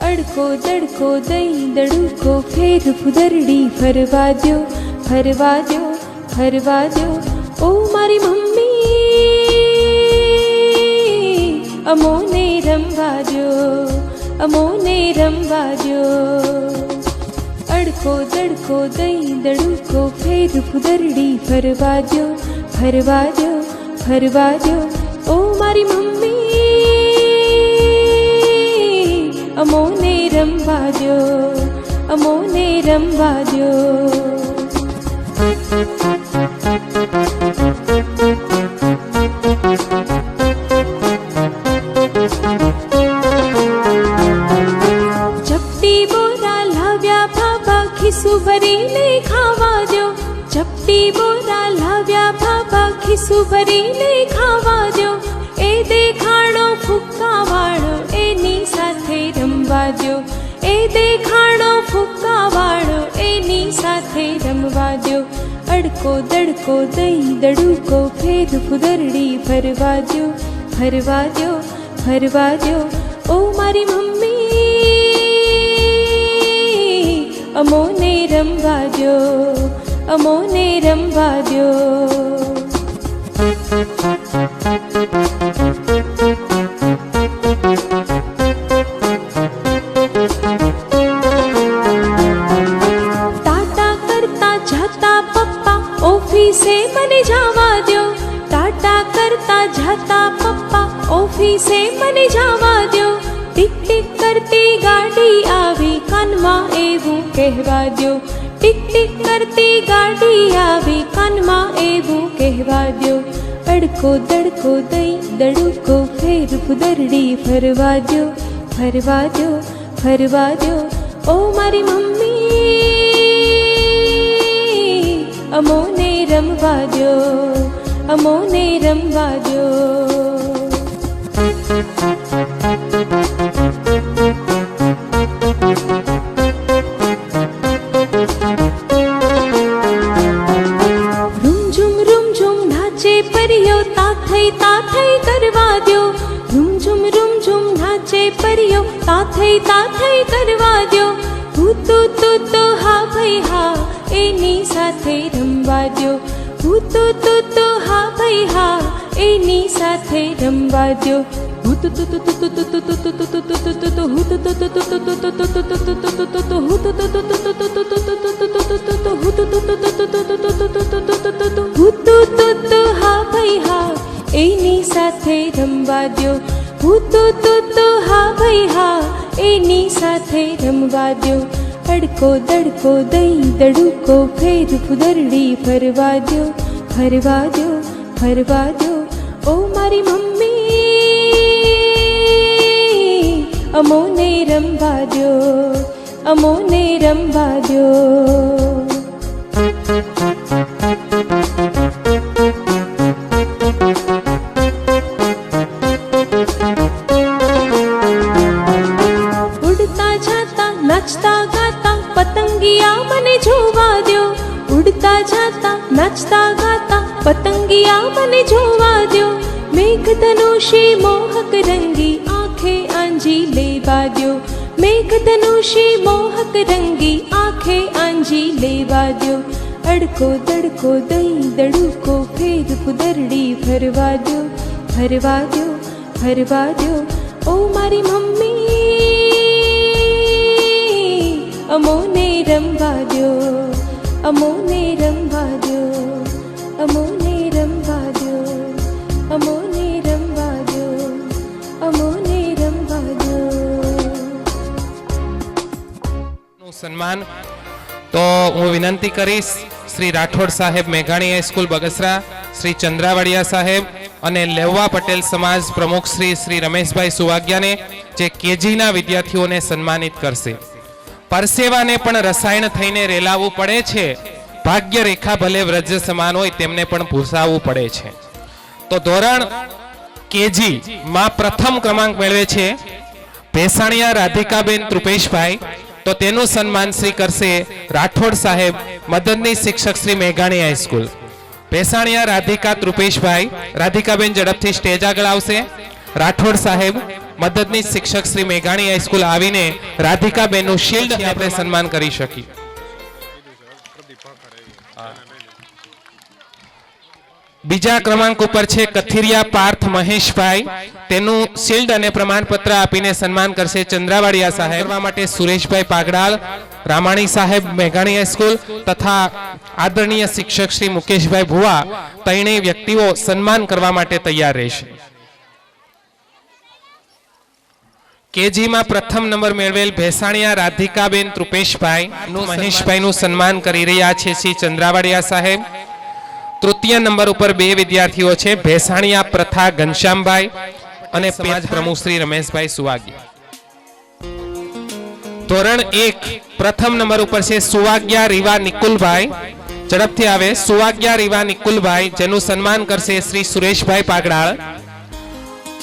અડકો દડકો દઈ દડુકો, ફેર ફુદરડી ફરવા દો ફરવા દો ફરવા દો ઓ મારી મમ્મી, અમોને રમવા દો અમોને રમવા દ્યો અડકો દડકો દઈ દડુકો, ફેર ફુદરડી ફરવા દો ફરવા દો ફરવા દો ઓ મારી મમ્મી, અમોને રમવા દો અમોને રમવા દ્યો ખિસ્સું ભરીને ખાવા દો ચપટી બોરા લાવ્યા બાબા ખીસુ ભરીને ખાવા દો એ દેખાણો ફૂક્કા વાળો એની સાથે રમવા દો એ દેખાણો ફૂક્કા વાળો એની સાથે રમવા દો અડકો દડકો દહીં દડુકો ફેર ફુદરડી ફરવા દો ફરવા દો ફરવા દો ઓ મારી મમ્મી અમોને રમવા દો અમોને રમવા દો ટાટા કરતા જાતા પપ્પા ઓફિસે મને જવા દો ટાટા કરતા જાતા પપ્પા ઓફિસે મને જવા દો ટીક ટીક કરતી ગાડી આવી કાનમાં એવું કહેવા દો ટીક ટીક કરતી ગાડી આવી કાનમાં એવું કહેવા દો અડકો દડકો દઈ દડુકો ફેર ફુદરડી ફરવા દો ફરવા દો ફરવા દો ઓ મારી મમ્મી, અમોને રમવા દો અમોને રમવા દો કર્યો તાથઈ તાથઈ કરવા દ્યો. હું તું તું તો હા ભાઈ, હા, એની સાથે રમવા દ્યો. હું તું તું તો હા ભાઈ, હા એની સાથે રમવા દ્યો હું તો તો તો તો તો તો તો તો તો તો તો તો તો હું તો તો તો તો તો તો તો તો તો તો તો તો તો હું તો તો તો તો તો તો તો તો તો તો તો તો હું ભાઈ હા એની સાથે રમવા દો હુત તો તો તો હા ભાઈ હા એની સાથે રમવા દો અડકો દડકો દઈ દડુકો ફેર ફુદરડી ફરવા દો ફરવા દો ફરવા દ્યો ઓ મારી મમ્મી, અમોને રમવા દો અમોને રમવા દો ઉડતા જાતા, નાચતા ગાતા, પતંગિયા મને જોવા દ્યો. ઉડતા જાતા, નાચતા ગાતા, પતંગિયા મને જોવા દ્યો. મેઘધનુષી મોહક રંગી આંખે આંજી લેવા દ્યો મેઘધનુષી મોહક રંગી આંખે આંજી લેવા દ્યો અડકો દડકો દઈ દડુકો ફેર કુદરડી ભરવા દ્યો ભરવા દ્યો ભરવા દ્યો ઓ મારી મમ્મી, અમોને રમવા દ્યો, અમોને રમવા દ્યો, અમોને સન્માન. તો હું વિનંતી કરીશ શ્રી રાઠોડ સાહેબ મેઘાણી હાઈસ્કૂલ બગસરા, શ્રી ચંદ્રાવાડિયા સાહેબ અને લેવા પટેલ સમાજ પ્રમુખ શ્રી શ્રી રમેશભાઈ સુવાગ્યાને જે કેજીના વિદ્યાર્થીઓને સન્માનિત કરશે. પરસેવાને પણ રસાયણ થઈને રેલાવવું પડે છે. ભાગ્ય રેખા ભલે વ્રજ સમાન હોય તેમને પણ ભૂસાવવું પડે છે. તો ધોરણ કેજી માં પ્રથમ ક્રમાંક મેળવે છે. ભેસાણિયા રાધિકાબેન ત્રુપેશભાઈ તો તેનું સન્માન શ્રી કરશે રાઠોડ સાહેબ મદદની શિક્ષક શ્રી મેઘાણી હાઈસ્કૂલ ભેસાણીયા રાધિકા ત્રુપેશભાઈ રાધિકાબેન ઝડપથી સ્ટેજ આગળ આવશે. રાઠોડ સાહેબ મદદની શિક્ષક શ્રી મેઘાણી હાઈસ્કૂલ આવીને રાધિકાબેનનું શિલ્ડ આપણે સન્માન કરી શકીએ. બીજા ક્રમાંક ઉપર છે કથિરિયા પાર્થ મહેશભાઈ. તેનું શિલ્ડ અને પ્રમાણપત્ર આપીને સન્માન કરશે ચંદ્રાવાડિયા સાહેબ. કરવા માટે સુરેશભાઈ પાગડાલ, રામાણી સાહેબ મેઘાણી હાઈસ્કૂલ તથા આદરણીય શિક્ષક શ્રી મુકેશભાઈ ભુવા. ત્રણેય વ્યક્તિઓ સન્માન કરવા માટે તૈયાર રહેશે. કેજીમાં પ્રથમ નંબર મેળવેલ ભેસાણિયા રાધિકાબેન ત્રુપેશભાઈ નું મહેશભાઈનું સન્માન કરી રહ્યા છે શ્રી ચંદ્રાવાડિયા સાહેબ. તૃતીય નંબર ઉપર બે વિદ્યાર્થીઓ છે ભેસાણીયા પ્રથા ઘનશ્યામભાઈ અને સમાજ પ્રમુખ શ્રી રમેશભાઈ સુવાગી. ધોરણ એક પ્રથમ નંબર ઉપર છે સુવાગ્યા રીવા નિકુલભાઈ. ઝડપથી આવે સુવાગ્યા રીવા નિકુલભાઈ જેનું સન્માન કરશે શ્રી સુરેશભાઈ પાગડાળ.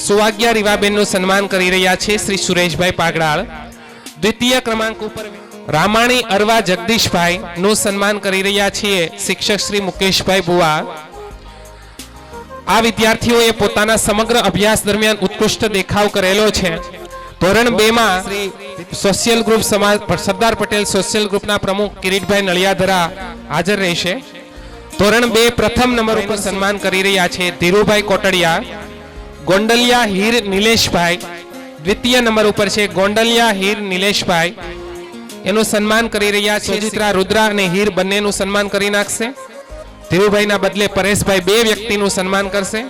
સુવાગ્યા રીવાબેનનું સન્માન કરી રહ્યા છે શ્રી સુરેશભાઈ પાગડાળ. દ્વિતીય ક્રમાંક ઉપર રામાણી અરવા જગદીશભાઈ નું સન્માન કરી રહ્યા છીએ શિક્ષક શ્રી મુકેશભાઈ બુવા આ વિદ્યાર્થીઓએ પોતાના સમગ્ર અભ્યાસ દરમિયાન ઉત્કૃષ્ટ દેખાવ કરેલો છે. ધોરણ બે માં સોશિયલ ગ્રુપ સમાજ સરદાર પટેલ સોશિયલ ગ્રુપના પ્રમુખ કિરીટભાઈ નળિયાધરા હાજર રહેશે. ધોરણ બે પ્રથમ નંબર ઉપર સન્માન કરી રહ્યા છે ધીરુભાઈ કોટડિયા. ગોંડલિયા હીર નિલેશભાઈ. દ્વિતીય નંબર ઉપર છે ગોંડલિયા હીર નિલેશભાઈ. એનું સન્માન કરી રહ્યા છે. સુચિત્રા રુદ્રા અને હીર બંનેનું સન્માન કરી નાખશે. ધીરુભાઈના બદલે પરેશભાઈ બે વ્યક્તિનું સન્માન કરશે.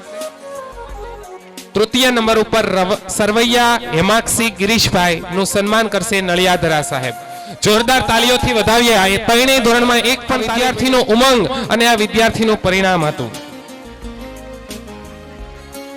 તૃતીય નંબર ઉપર રવ- સરવૈયા હેમાક્ષી ગિરીશભાઈ નું સન્માન કરશે નળિયાધરા સાહેબ. જોરદાર તાલીઓથી વધાવીએ. આ ત્રણેય ધોરણમાં એક પણ વિદ્યાર્થીનો ઉમંગ અને આ વિદ્યાર્થીનું પરિણામ હતું.